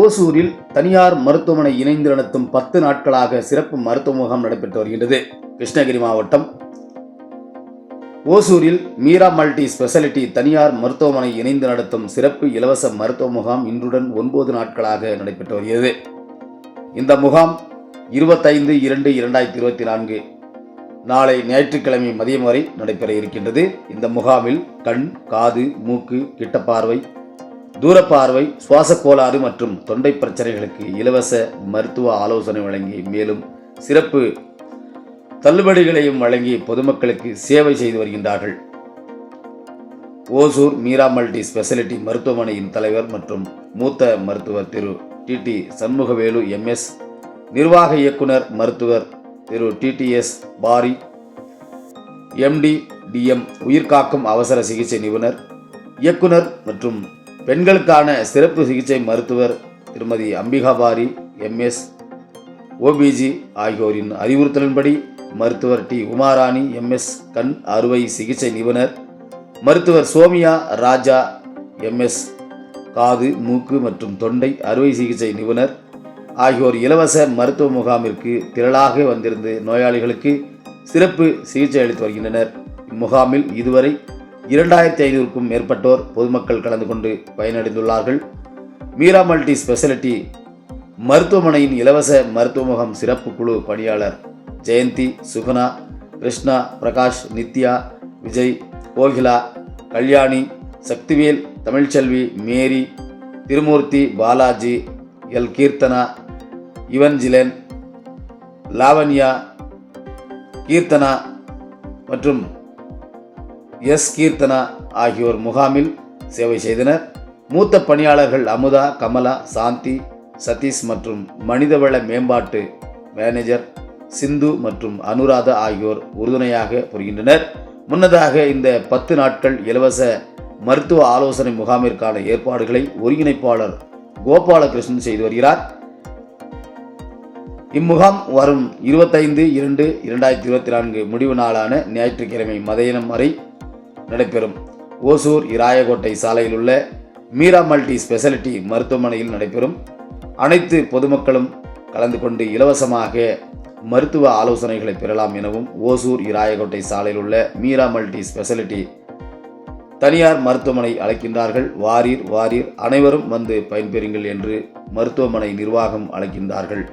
ஓசூரில் தனியார் மருத்துவமனை இணைந்து நடத்தும் பத்து நாட்களாக சிறப்பு மருத்துவ முகாம் நடைபெற்று வருகின்றது. கிருஷ்ணகிரி மாவட்டம். ஓசூரில் மீரா மல்டி ஸ்பெஷாலிட்டி தனியார் மருத்துவமனை இணைந்து நடத்தும் சிறப்பு இலவச மருத்துவ முகாம் இன்றுடன் ஒன்பது நாட்களாக நடைபெற்று வருகிறது. இந்த முகாம் இருபத்தைந்து இரண்டு இரண்டாயிரத்தி இருபத்தி நான்கு நாளை ஞாயிற்றுக்கிழமை மதியம் வரை நடைபெற இருக்கின்றது. இந்த முகாமில் கண் காது மூக்கு கிட்டப்பார்வை தூரப்பார்வை சுவாச கோளாறு மற்றும் தொண்டை பிரச்சனைகளுக்கு இலவச மருத்துவ ஆலோசனை வழங்கி மேலும் சிறப்பு தள்ளுபடிகளையும் வழங்கி பொதுமக்களுக்கு சேவை செய்து வருகின்றார்கள். ஓசூர் மீரா மல்டி ஸ்பெஷாலிட்டி மருத்துவமனையின் தலைவர் மற்றும் மூத்த மருத்துவர் திரு டிடி சண்முகவேலு எம்எஸ் நிர்வாக இயக்குனர் மருத்துவர் திரு டிடிஎஸ் பாரி எம்டி டிஎம் உயிர்காக்கும் அவசர சிகிச்சை நிபுணர் இயக்குனர் மற்றும் பெண்களுக்கான சிறப்பு சிகிச்சை மருத்துவர் திருமதி அம்பிகா பாரி எம்எஸ் ஓபிஜி ஆகியோரின் அறிவுறுத்தலின்படி மருத்துவர் டி. உமாராணி எம்எஸ் கண் அறுவை சிகிச்சை நிபுணர் மருத்துவர் சோமியா ராஜா எம்எஸ் காது மூக்கு மற்றும் தொண்டை அறுவை சிகிச்சை நிபுணர் ஆகியோர் இலவச மருத்துவ முகாமிற்கு திரளாக வந்திருந்து நோயாளிகளுக்கு சிறப்பு சிகிச்சை அளித்து வருகின்றனர். இம்முகாமில் இதுவரை இரண்டாயிரத்தி ஐநூறுக்கும் மேற்பட்டோர் பொதுமக்கள் கலந்து கொண்டு பயனடைந்துள்ளார்கள். மீரா மல்டி ஸ்பெஷலிட்டி மருத்துவமனையின் இலவச மருத்துவ முகாம் சிறப்பு குழு பணியாளர் Jayanthi Suguna Krishna Prakash Nithya Vijay Kokila Kalyani Sakthivel Tamilselvi Mary Thirumoorthy Balaji L. Keerthana Evangeline Lavanya Keerthana மற்றும் எஸ் கீர்த்தனா ஆகியோர் முகாமில் சேவை செய்தனர். மூத்த பணியாளர்கள் அமுதா கமலா சாந்தி சதீஷ் மற்றும் மனிதவள மேம்பாட்டு மேனேஜர் சிந்து மற்றும் அனுராதா ஆகியோர் உறுதுணையாக புரிகின்றனர். முன்னதாக இந்த பத்து நாட்கள் இலவச மருத்துவ ஆலோசனை முகாமிற்கான ஏற்பாடுகளை ஒருங்கிணைப்பாளர் கோபாலகிருஷ்ணன் செய்து வருகிறார். இம்முகாம் வரும் இருபத்தைந்து இரண்டு இரண்டாயிரத்தி இருபத்தி நான்கு முடிவு நாளான ஞாயிற்றுக்கிழமை மதியானம் வரை நடைபெறும். ஓசூர் இராயகோட்டை சாலையில் உள்ள மீரா மல்டி ஸ்பெஷாலிட்டி மருத்துவமனையில் நடைபெறும். அனைத்து பொதுமக்களும் கலந்து கொண்டு இலவசமாக மருத்துவ ஆலோசனைகளை பெறலாம் எனவும் ஓசூர் இராயகோட்டை சாலையில் உள்ள மீரா மல்டி ஸ்பெஷாலிட்டி தனியார் மருத்துவமனை அழைக்கின்றார்கள். வாரீர் வாரீர் அனைவரும் வந்து பயன்பெறுங்கள் என்று மருத்துவமனை நிர்வாகம் அழைக்கின்றார்கள்.